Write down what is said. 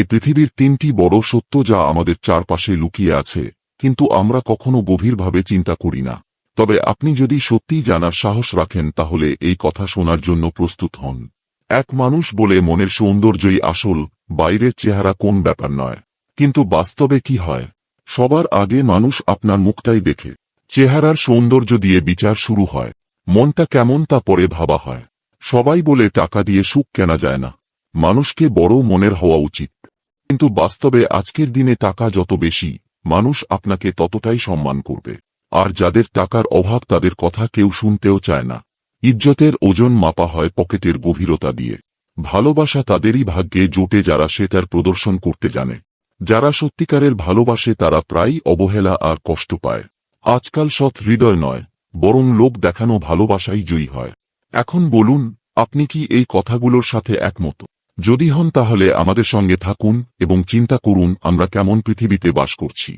এ পৃথিবীর তিনটি বড় সত্য যা আমাদের চারপাশে লুকিয়ে আছে, কিন্তু আমরা কখনো গভীরভাবে চিন্তা করি না। তবে আপনি যদি সত্যিই জানার সাহস রাখেন, তাহলে এই কথা শোনার জন্য প্রস্তুত হন। এক মানুষ বলে মনের সৌন্দর্যই আসল, বাইরের চেহারা কোন ব্যাপার নয়। কিন্তু বাস্তবে কি হয়? সবার আগে মানুষ আপনার মুখটাই দেখে। চেহারার সৌন্দর্য দিয়ে বিচার শুরু হয়। মনটা কেমন তা পরে ভাবা হয়। সবাই বলে টাকা দিয়ে সুখ কেনা যায় না। মানুষকে বড় মনের হওয়া উচিত। কিন্তু বাস্তবে আজকের দিনে টাকা যত বেশি, মানুষ আপনাকে ততটাই সম্মান করবে। আর যাদের টাকার অভাব তাদের কথা কেউ শুনতেও চায় না। ইজ্জতের ওজন মাপা হয় পকেটের গভীরতা দিয়ে। ভালোবাসা তাদেরই ভাগ্যে জোটে যারা সেটার প্রদর্শন করতে জানে। যারা সত্যিকারের ভালোবাসে তারা প্রায়ই অবহেলা আর কষ্ট পায়। আজকাল সৎ হৃদয় নয়, বরং লোক দেখানো ভালোবাসাই জয়ী হয়। এখন বলুন, আপনি কি এই কথাগুলোর সাথে একমত? যদি হন তাহলে আমাদের সঙ্গে থাকুন এবং চিন্তা করুন আমরা কেমন পৃথিবীতে বাস করছি।